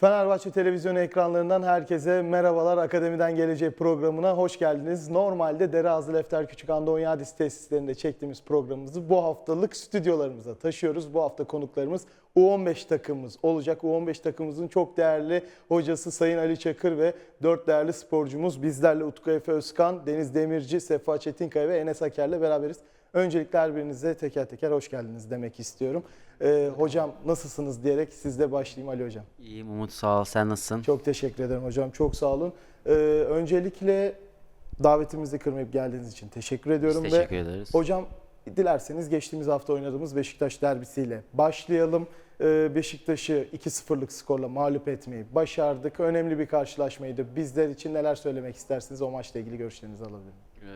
Fenerbahçe televizyon ekranlarından herkese merhabalar. Akademiden Gelecek programına hoş geldiniz. Normalde Dereazı Lefter Küçük Andonyadis tesislerinde çektiğimiz programımızı bu haftalık stüdyolarımıza taşıyoruz. Bu hafta konuklarımız U15 takımımız olacak. U15 takımımızın çok değerli hocası Sayın Ali Çakır ve dört değerli sporcumuz bizlerle Utku Efe Özkan, Deniz Demirci, Sefa Çetinkaya ve Enes Aker'le beraberiz. Öncelikle her birinize teker teker hoş geldiniz demek istiyorum. Ee, hocam nasılsınız diyerek sizle başlayayım Ali Hocam. İyiyim Umut sağ ol. Sen nasılsın? Çok teşekkür ederim hocam. Çok sağ olun. Ee, öncelikle davetimizi kırmayıp geldiğiniz için teşekkür ediyorum. Biz teşekkür ve ederiz. Hocam dilerseniz geçtiğimiz hafta oynadığımız Beşiktaş derbisiyle başlayalım. Ee, Beşiktaş'ı 2-0'lık skorla mağlup etmeyi başardık. Önemli bir karşılaşmaydı. Bizler için neler söylemek istersiniz? O maçla ilgili görüşlerinizi alabilirim. Ee,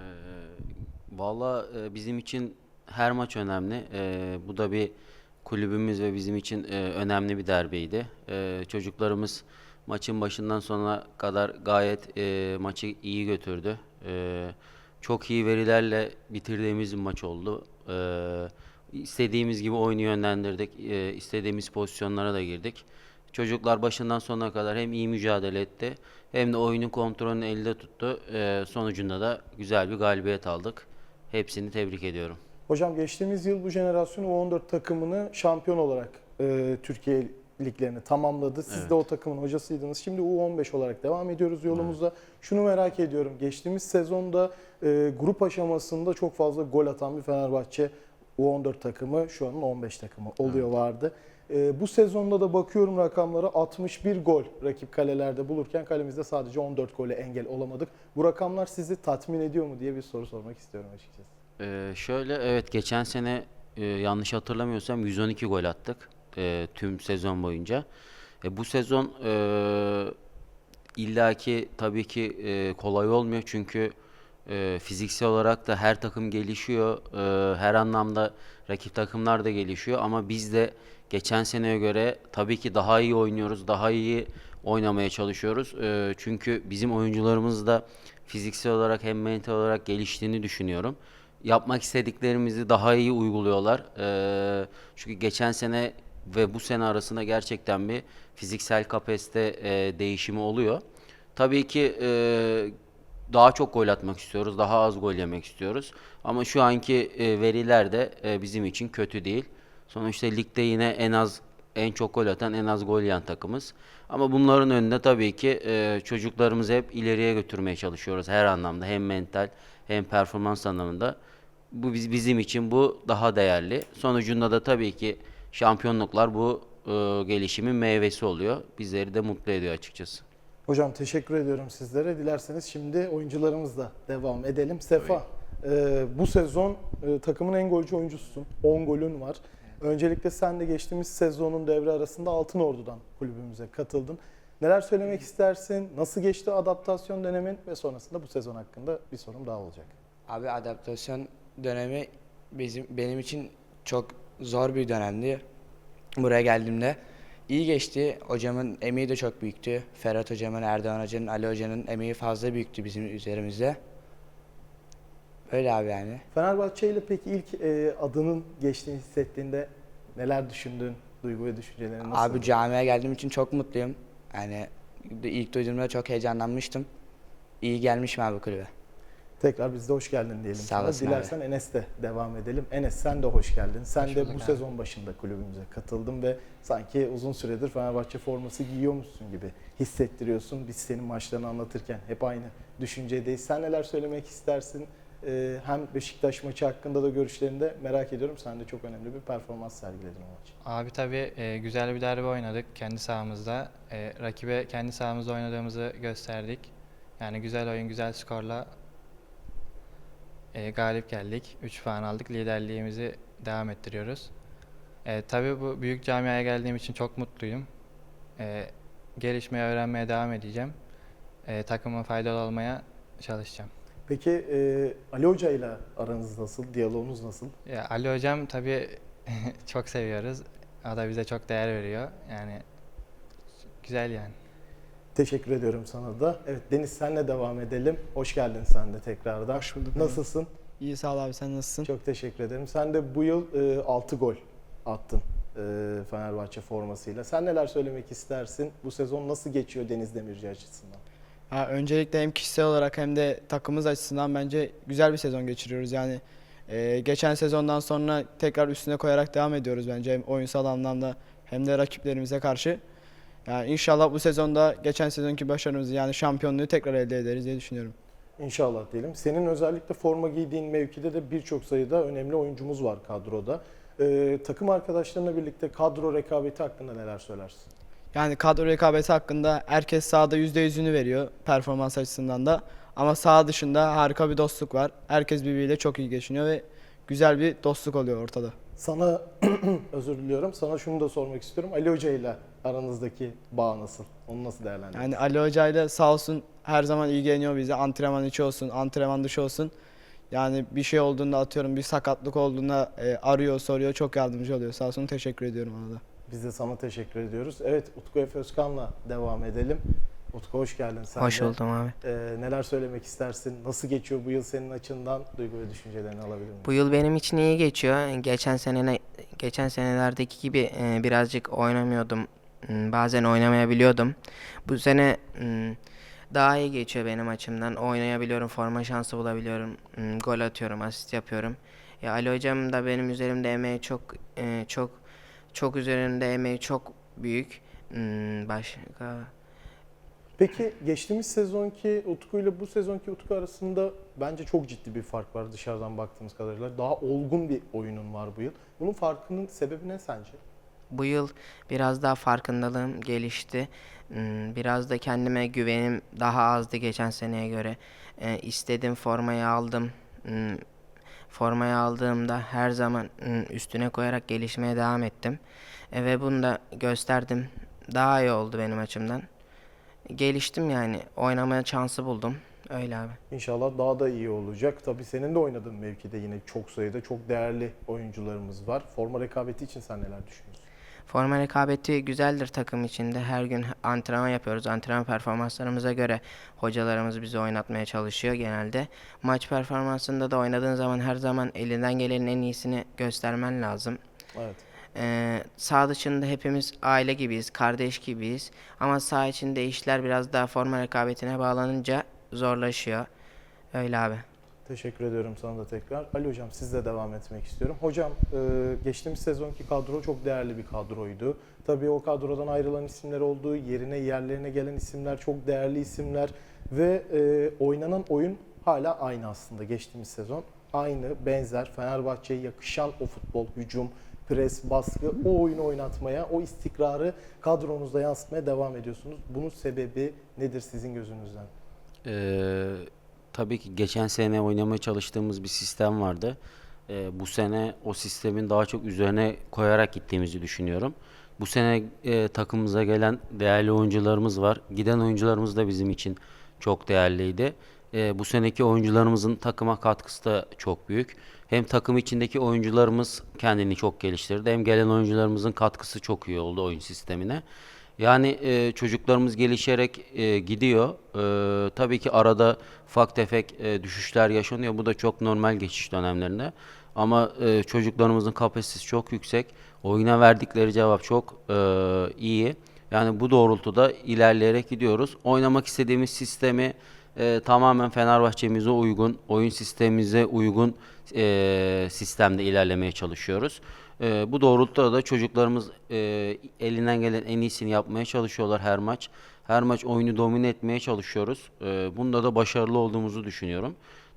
Valla e, bizim için her maç önemli. Ee, bu da bir kulübümüz ve bizim için e, önemli bir derbiydi. Ee, çocuklarımız maçın başından sonuna kadar gayet e, maçı iyi götürdü. Ee, çok iyi verilerle bitirdiğimiz bir maç oldu. Ee, istediğimiz gibi oyunu yönlendirdik. Ee, istediğimiz pozisyonlara da girdik. Çocuklar başından sonuna kadar hem iyi mücadele etti hem de oyunun kontrolünü elde tuttu. Ee, sonucunda da güzel bir galibiyet aldık. Hepsini tebrik ediyorum. Hocam geçtiğimiz yıl bu jenerasyon U14 takımını şampiyon olarak e, Türkiye liglerini tamamladı. Siz de o takımın hocasıydınız. Şimdi U15 olarak devam ediyoruz yolumuza. Şunu merak ediyorum. Geçtiğimiz sezonda e, grup aşamasında çok fazla gol atan bir Fenerbahçe U14 takımı şu anın 15 takımı oluyor vardı. E, bu sezonda da bakıyorum rakamlara 61 gol rakip kalelerde bulurken kalemizde sadece 14 gole engel olamadık. Bu rakamlar sizi tatmin ediyor mu diye bir soru sormak istiyorum açıkçası. Ee, şöyle evet geçen sene e, yanlış hatırlamıyorsam 112 gol attık e, tüm sezon boyunca. E, bu sezon e, illaki tabii ki e, kolay olmuyor çünkü e, fiziksel olarak da her takım gelişiyor. E, her anlamda rakip takımlar da gelişiyor ama biz de geçen seneye göre tabii ki daha iyi oynuyoruz, daha iyi oynamaya çalışıyoruz. E, çünkü bizim oyuncularımız da fiziksel olarak hem mental olarak geliştiğini düşünüyorum. Yapmak istediklerimizi daha iyi uyguluyorlar. E, çünkü geçen sene ve bu sene arasında gerçekten bir fiziksel kapasite e, değişimi oluyor. Tabii ki e, daha çok gol atmak istiyoruz, daha az gol yemek istiyoruz. Ama şu anki e, veriler de e, bizim için kötü değil. Sonuçta ligde yine en az en çok gol atan, en az gol yiyen takımız. Ama bunların önünde tabii ki e, çocuklarımızı hep ileriye götürmeye çalışıyoruz her anlamda. Hem mental hem performans anlamında. Bu biz, bizim için bu daha değerli. Sonucunda da tabii ki şampiyonluklar bu e, gelişimin meyvesi oluyor. Bizleri de mutlu ediyor açıkçası. Hocam teşekkür ediyorum sizlere. Dilerseniz şimdi oyuncularımızla devam edelim. Sefa, e, bu sezon e, takımın en golcü oyuncususun. 10 golün var. Öncelikle sen de geçtiğimiz sezonun devre arasında Altın Ordu'dan kulübümüze katıldın. Neler söylemek istersin? Nasıl geçti adaptasyon dönemin ve sonrasında bu sezon hakkında bir sorum daha olacak. Abi adaptasyon dönemi bizim benim için çok zor bir dönemdi. Buraya geldiğimde iyi geçti. Hocamın emeği de çok büyüktü. Ferhat hocamın, Erdoğan hocanın, Ali hocanın emeği fazla büyüktü bizim üzerimizde. Böyle abi yani. Fenerbahçe ile peki ilk e, adının geçtiğini hissettiğinde neler düşündün? Duygu ve düşüncelerin nasıl? Abi camiye geldiğim için çok mutluyum. Yani ilk duyduğumda çok heyecanlanmıştım. İyi gelmişim abi kulübe. Tekrar biz de hoş geldin diyelim. Sağ olasın Dilersen Enes'le devam edelim. Enes sen de hoş geldin. Sen Hoş de bu abi. sezon başında kulübümüze katıldın ve sanki uzun süredir Fenerbahçe forması giyiyormuşsun gibi hissettiriyorsun. Biz senin maçlarını anlatırken hep aynı düşüncedeyiz. Sen neler söylemek istersin? Ee, hem Beşiktaş maçı hakkında da görüşlerini de merak ediyorum. Sen de çok önemli bir performans sergiledin o maç. Abi tabii e, güzel bir derbi oynadık kendi sahamızda. E, rakibe kendi sahamızda oynadığımızı gösterdik. Yani güzel oyun, güzel skorla e, galip geldik. 3 puan aldık. Liderliğimizi devam ettiriyoruz. E, tabii bu büyük camiaya geldiğim için çok mutluyum. E, gelişmeye, öğrenmeye devam edeceğim. E, takıma faydalı olmaya çalışacağım. Peki e, Ali Hoca ile aranız nasıl? Diyaloğunuz nasıl? Ya, Ali Hocam tabii çok seviyoruz. O da bize çok değer veriyor. Yani güzel yani. Teşekkür ediyorum sana da. Evet Deniz senle devam edelim. Hoş geldin sen de tekrardan. Hoş bulduk. Nasılsın? İyi sağ ol abi sen nasılsın? Çok teşekkür ederim. Sen de bu yıl 6 gol attın e, Fenerbahçe formasıyla. Sen neler söylemek istersin? Bu sezon nasıl geçiyor Deniz Demirci açısından? Ha, öncelikle hem kişisel olarak hem de takımımız açısından bence güzel bir sezon geçiriyoruz. Yani e, geçen sezondan sonra tekrar üstüne koyarak devam ediyoruz bence hem oyunsal anlamda hem de rakiplerimize karşı. Yani inşallah bu sezonda geçen sezonki başarımızı yani şampiyonluğu tekrar elde ederiz diye düşünüyorum. İnşallah diyelim. Senin özellikle forma giydiğin mevkide de birçok sayıda önemli oyuncumuz var kadroda. E, takım arkadaşlarına birlikte kadro rekabeti hakkında neler söylersin? Yani kadro rekabeti hakkında herkes sahada %100'ünü veriyor performans açısından da. Ama saha dışında harika bir dostluk var. Herkes birbiriyle çok iyi geçiniyor ve güzel bir dostluk oluyor ortada. Sana özür diliyorum. Sana şunu da sormak istiyorum. Ali Hoca ile aranızdaki bağ nasıl? Onu nasıl değerlendiriyorsun? Yani Ali Hoca ile sağ olsun her zaman ilgileniyor bize. Antrenman içi olsun, antrenman dışı olsun. Yani bir şey olduğunda atıyorum bir sakatlık olduğunda e, arıyor, soruyor, çok yardımcı oluyor. Sağ olsun teşekkür ediyorum ona da. Biz de sana teşekkür ediyoruz. Evet Utku Efe Özkan'la devam edelim. Utku hoş geldin sen Hoş de. buldum abi. Ee, neler söylemek istersin? Nasıl geçiyor bu yıl senin açından? Duygu ve düşüncelerini alabilir miyim? Bu yıl benim için iyi geçiyor. Geçen sene geçen senelerdeki gibi e, birazcık oynamıyordum. Hmm, Bazen oynamayabiliyordum. Bu sene hmm, daha iyi geçiyor benim açımdan. Oynayabiliyorum, forma şansı bulabiliyorum, hmm, gol atıyorum, asist yapıyorum. Ya Ali hocam da benim üzerimde emeği çok e, çok çok üzerinde emeği çok büyük. Başka Peki geçtiğimiz sezonki Utku ile bu sezonki Utku arasında bence çok ciddi bir fark var dışarıdan baktığımız kadarıyla. Daha olgun bir oyunun var bu yıl. Bunun farkının sebebi ne sence? Bu yıl biraz daha farkındalığım gelişti. Hmm, Biraz da kendime güvenim daha azdı geçen seneye göre. Ee, istediğim formayı aldım. Hmm, Formayı aldığımda her zaman hmm, üstüne koyarak gelişmeye devam ettim. E, Ve bunu da gösterdim. Daha iyi oldu benim açımdan. Geliştim yani. Oynamaya şansı buldum. Öyle abi. İnşallah daha da iyi olacak. Tabii senin de oynadığın mevkide yine çok sayıda çok değerli oyuncularımız var. Forma rekabeti için sen neler düşünüyorsun? Forma rekabeti güzeldir takım içinde. Her gün antrenman yapıyoruz. Antrenman performanslarımıza göre hocalarımız bizi oynatmaya çalışıyor genelde. Maç performansında da oynadığın zaman her zaman elinden gelenin en iyisini göstermen lazım. Evet. Ee, sağ dışında hepimiz aile gibiyiz, kardeş gibiyiz. Ama sağ içinde işler biraz daha forma rekabetine bağlanınca zorlaşıyor. Öyle abi. Teşekkür ediyorum sana da tekrar. Ali Hocam sizle devam etmek istiyorum. Hocam e, geçtiğimiz sezonki kadro çok değerli bir kadroydu. Tabii o kadrodan ayrılan isimler oldu. Yerine yerlerine gelen isimler çok değerli isimler. Ve e, oynanan oyun hala aynı aslında geçtiğimiz sezon. Aynı, benzer, Fenerbahçe'ye yakışan o futbol, hücum, pres, baskı, o oyunu oynatmaya, o istikrarı kadronuzda yansıtmaya devam ediyorsunuz. Bunun sebebi nedir sizin gözünüzden? Ee, tabii ki geçen sene oynamaya çalıştığımız bir sistem vardı. Ee, bu sene o sistemin daha çok üzerine koyarak gittiğimizi düşünüyorum. Bu sene e, takımımıza gelen değerli oyuncularımız var. Giden oyuncularımız da bizim için çok değerliydi. Ee, bu seneki oyuncularımızın takıma katkısı da çok büyük. Hem takım içindeki oyuncularımız kendini çok geliştirdi, hem gelen oyuncularımızın katkısı çok iyi oldu oyun sistemine. Yani e, çocuklarımız gelişerek e, gidiyor. E, tabii ki arada ufak tefek e, düşüşler yaşanıyor. Bu da çok normal geçiş dönemlerinde. Ama e, çocuklarımızın kapasitesi çok yüksek. Oyuna verdikleri cevap çok e, iyi. Yani bu doğrultuda ilerleyerek gidiyoruz. Oynamak istediğimiz sistemi e, tamamen Fenerbahçe'mize uygun, oyun sistemimize uygun e, sistemde ilerlemeye çalışıyoruz. E, bu doğrultuda da çocuklarımız e, elinden gelen en iyisini yapmaya çalışıyorlar her maç. Her maç oyunu domine etmeye çalışıyoruz. E, bunda da başarılı olduğumuzu düşünüyorum.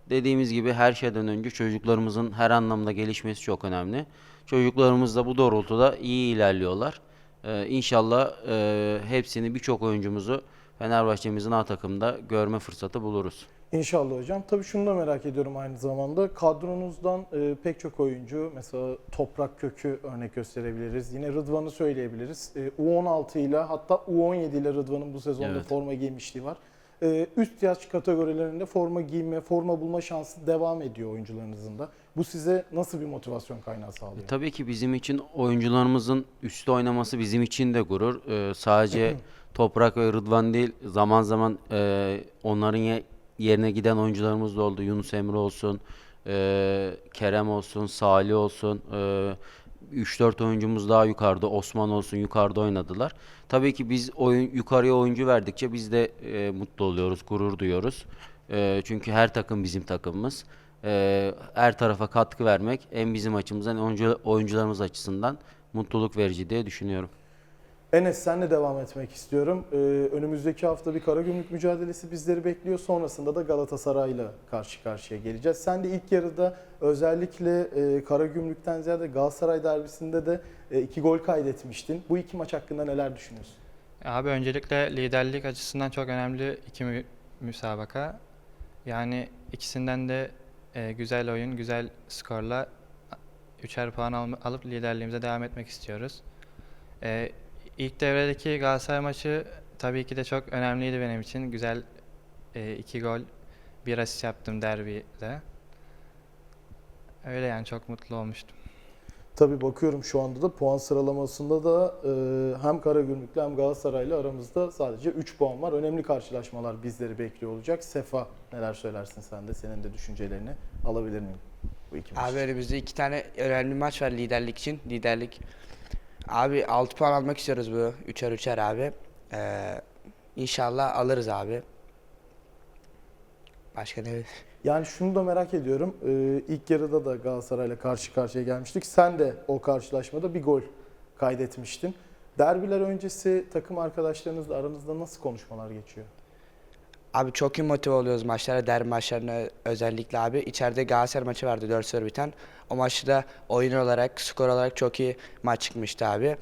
Dediğimiz gibi her şeyden önce çocuklarımızın her anlamda gelişmesi çok önemli. Çocuklarımız da bu doğrultuda iyi ilerliyorlar. Ee, inşallah e, hepsini birçok oyuncumuzu Fenerbahçe'mizin A takımda görme fırsatı buluruz. İnşallah hocam. Tabii şunu da merak ediyorum aynı zamanda. Kadronuzdan e, pek çok oyuncu, mesela Toprak Kök'ü örnek gösterebiliriz. Yine Rıdvan'ı söyleyebiliriz. E, U16 ile hatta U17 ile Rıdvan'ın bu sezonda Evet. forma giymişliği var. E, üst yaş kategorilerinde forma giyme, forma bulma şansı devam ediyor oyuncularınızın da. Bu size nasıl bir motivasyon kaynağı sağlıyor? E, Tabii ki bizim için oyuncularımızın üstte oynaması bizim için de gurur. Ee, sadece Toprak ve Rıdvan değil, zaman zaman e, onların ye- yerine giden oyuncularımız da oldu. Yunus Emre olsun, e, Kerem olsun, Salih olsun. E, 3-4 oyuncumuz daha yukarıda, Osman olsun yukarıda oynadılar. Tabii ki biz oyun yukarıya oyuncu verdikçe biz de e, mutlu oluyoruz, gurur duyuyoruz. E, çünkü her takım bizim takımımız. E, her tarafa katkı vermek hem bizim açımızdan, oyuncu, oyuncularımız açısından mutluluk verici diye düşünüyorum. Enes senle devam etmek istiyorum. Ee, önümüzdeki hafta bir Karagümrük mücadelesi bizleri bekliyor. Sonrasında da Galatasaray'la karşı karşıya geleceğiz. Sen de ilk yarıda özellikle e, Karagümrük'ten ziyade Galatasaray derbisinde de e, iki gol kaydetmiştin. Bu iki maç hakkında neler düşünüyorsun? Abi öncelikle liderlik açısından çok önemli iki mü- müsabaka. Yani ikisinden de e, güzel oyun, güzel skorla üçer puan al- alıp liderliğimize devam etmek istiyoruz. E, ilk devredeki Galatasaray maçı tabii ki de çok önemliydi benim için. Güzel e, iki gol, bir asist yaptım derbide. Öyle yani çok mutlu olmuştum. Tabii bakıyorum şu anda da puan sıralamasında da e, hem Karagümrük'le hem Galatasaray'la aramızda sadece 3 puan var. Önemli karşılaşmalar bizleri bekliyor olacak. Sefa neler söylersin sen de? Senin de düşüncelerini alabilir miyim? Bu iki maç. Abi önümüzde iki tane önemli maç var liderlik için. Liderlik. Abi 6 puan almak istiyoruz bu. Üçer üçer abi. Ee, inşallah alırız abi. Başka ne? Yani şunu da merak ediyorum. Ee, ilk yarıda da Galatasaray'la karşı karşıya gelmiştik. Sen de o karşılaşmada bir gol kaydetmiştin. Derbiler öncesi takım arkadaşlarınızla aranızda nasıl konuşmalar geçiyor? Abi çok iyi motive oluyoruz maçlara, derbi maçlarına özellikle abi. İçeride Galatasaray maçı vardı 4-0 biten. O maçta da oyun olarak, skor olarak çok iyi maç çıkmıştı abi.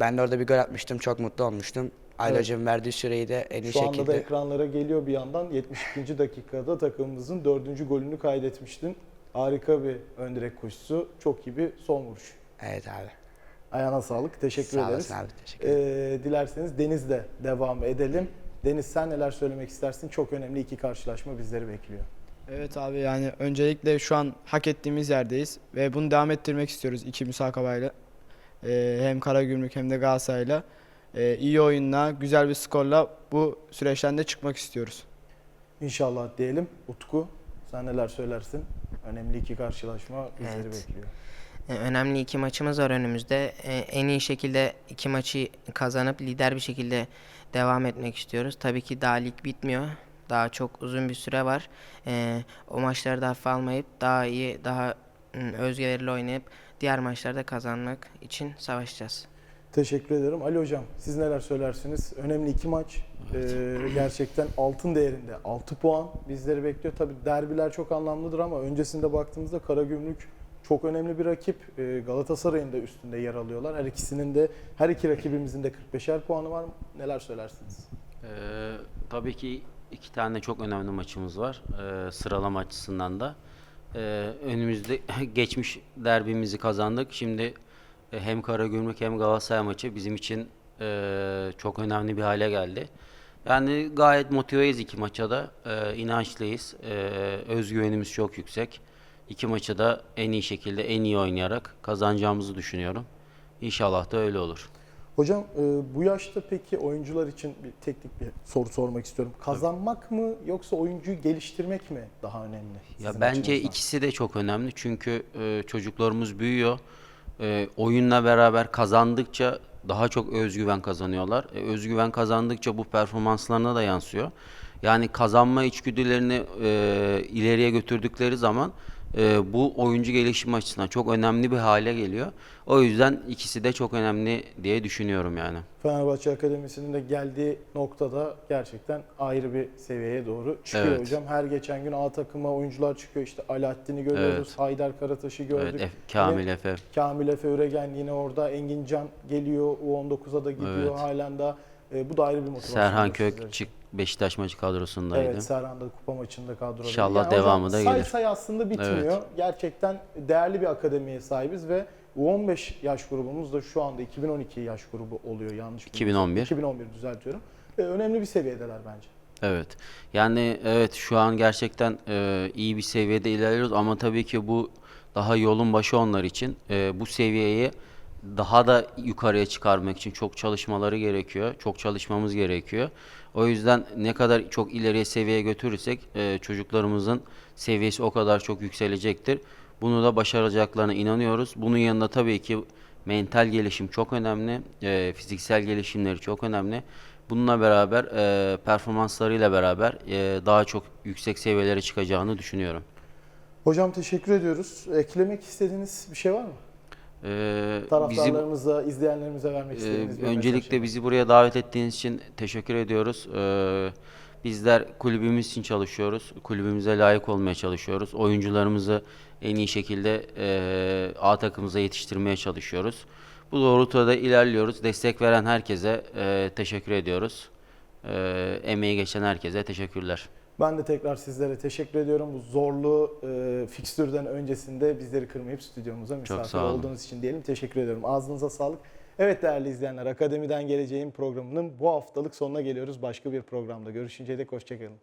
Ben de orada bir gol atmıştım, çok mutlu olmuştum. Ayla Evet. hocam verdiği süreyi de en iyi Şu anda da şekilde. ekranlara geliyor bir yandan. 72. dakikada takımımızın dördüncü golünü kaydetmiştin. Harika bir ön direk koşusu. Çok iyi bir son vuruş. Evet abi. Ayağına sağlık. Teşekkür Sağ ederiz. olasın abi, teşekkür ederim. Ee, dilerseniz Deniz'le devam edelim. Deniz sen neler söylemek istersin? Çok önemli iki karşılaşma bizleri bekliyor. Evet abi yani öncelikle şu an hak ettiğimiz yerdeyiz ve bunu devam ettirmek istiyoruz iki müsakabayla. Ee, hem Karagümrük hem de Galatasaray'la. Ee, iyi oyunla, güzel bir skorla bu süreçten de çıkmak istiyoruz. İnşallah diyelim. Utku sen neler söylersin? Önemli iki karşılaşma bizleri Evet. bekliyor. E, Önemli iki maçımız var önümüzde. E, En iyi şekilde iki maçı kazanıp lider bir şekilde devam etmek istiyoruz. Tabii ki daha lig bitmiyor. Daha çok uzun bir süre var. E, O maçları da hafife almayıp daha iyi, daha mm, özgüvenli oynayıp diğer maçlarda kazanmak için savaşacağız. Teşekkür ederim. Ali Hocam siz neler söylersiniz? Önemli iki maç. Ee, gerçekten altın değerinde. 6 puan bizleri bekliyor. Tabii derbiler çok anlamlıdır ama öncesinde baktığımızda Karagümrük çok önemli bir rakip. Ee, Galatasaray'ın da üstünde yer alıyorlar. Her ikisinin de her iki rakibimizin de 45'er puanı var. Neler söylersiniz? Ee, tabii ki iki tane çok önemli maçımız var ee, sıralama açısından da. Ee, önümüzde geçmiş derbimizi kazandık. Şimdi e, hem Karagümrük hem Galatasaray maçı bizim için e, çok önemli bir hale geldi. Yani gayet motiveyiz iki maça da. Ee, inançlıyız. Ee, özgüvenimiz çok yüksek. İki maçı da en iyi şekilde, en iyi oynayarak kazanacağımızı düşünüyorum. İnşallah da öyle olur. Hocam e, bu yaşta peki oyuncular için bir teknik bir soru sormak istiyorum. Kazanmak mı yoksa oyuncuyu geliştirmek mi daha önemli? Ya bence açınızdan? ikisi de çok önemli çünkü e, çocuklarımız büyüyor. E, oyunla beraber kazandıkça daha çok özgüven kazanıyorlar. E, özgüven kazandıkça bu performanslarına da yansıyor. Yani kazanma içgüdülerini e, ileriye götürdükleri zaman e, bu oyuncu gelişim açısından çok önemli bir hale geliyor. O yüzden ikisi de çok önemli diye düşünüyorum yani. Fenerbahçe Akademisi'nin de geldiği noktada gerçekten ayrı bir seviyeye doğru çıkıyor Evet. hocam. Her geçen gün A takıma oyuncular çıkıyor. İşte Alaaddin'i görüyoruz, Evet. Haydar Karataş'ı gördük. Evet, Efe- Kamil Yine Efe. Kamil Efe Üregen yine orada. Engin Can geliyor, U19'a da gidiyor Evet. halen daha. E, bu da ayrı bir motivasyon. Serhan sizler için. Kök Beşiktaş maçı kadrosundaydı. Evet Serhan da kupa maçında kadroda. İnşallah hocam devamı da say gelir. say aslında bitmiyor. Evet. Gerçekten değerli bir akademiye sahibiz ve U15 yaş grubumuz da şu anda 2012 yaş grubu oluyor yanlış bilmiyorsam. 2011. 2011 düzeltiyorum. Önemli bir seviyedeler bence. Evet. Yani evet şu an gerçekten e, iyi bir seviyede ilerliyoruz ama tabii ki bu daha yolun başı onlar için. E, bu seviyeyi daha da yukarıya çıkarmak için çok çalışmaları gerekiyor. Çok çalışmamız gerekiyor. O yüzden ne kadar çok ileriye seviyeye götürürsek e, çocuklarımızın seviyesi o kadar çok yükselecektir. Bunu da başaracaklarına inanıyoruz. Bunun yanında tabii ki mental gelişim çok önemli, e, fiziksel gelişimleri çok önemli. Bununla beraber e, performanslarıyla beraber e, daha çok yüksek seviyelere çıkacağını düşünüyorum. Hocam teşekkür ediyoruz. Eklemek istediğiniz bir şey var mı? E, bizi Taraftarlarımıza, izleyenlerimize vermek Ee, istediğiniz bir mesaj. öncelikle bizi buraya davet ettiğiniz için teşekkür ediyoruz. Ee, bizler kulübümüz için çalışıyoruz. Kulübümüze layık olmaya çalışıyoruz. Oyuncularımızı en iyi şekilde e, A takımımıza yetiştirmeye çalışıyoruz. Bu doğrultuda da ilerliyoruz. Destek veren herkese e, teşekkür ediyoruz. E, emeği geçen herkese teşekkürler. Ben de tekrar sizlere teşekkür ediyorum. Bu zorlu e, fikstürden öncesinde bizleri kırmayıp stüdyomuza misafir olduğunuz için diyelim. Teşekkür ediyorum. Ağzınıza sağlık. Evet değerli izleyenler, Akademiden Geleceğin programının bu haftalık sonuna geliyoruz. Başka bir programda görüşünceye dek hoşçakalın.